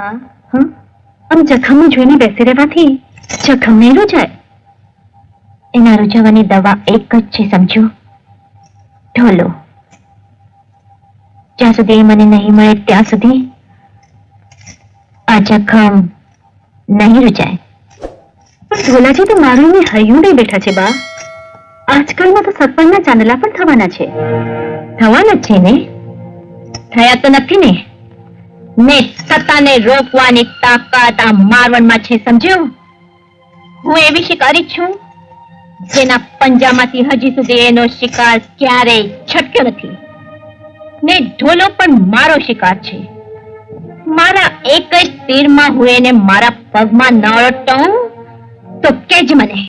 આમ જખમને જોઈને બેસી રહેવાથી જખમ નહીં રૂજાય. એના રૂજાવાની દવા એક જ છે, સમજો. ઢોલો. જ્યાં સુધી મને નહીં મળે, ત્યાં સુધી આ જખમ નહીં રૂજાય. પણ ઢોલાજી તો મારું એને હૈયું નહીં બેઠા છે, બા. આજકાલમાં તો સરપંચના ચાંદલા પણ થવાના છે. થવાના જ છે ને? થયા તો નથી ને? ને સત્તાને રોકવાની તાકાત આ મારવણમાં છે, સમજ્યું? હું એવી શિકારી છું. જેના પંજામાંથી હજી સુધી એનો શિકાર ક્યારેય છટક્યો નથી. ને ઢોલો પણ મારો શિકાર છે. મારા એક જ તીરમાં હું એને મારા પગમાં ન અડતો તો કેજ મને?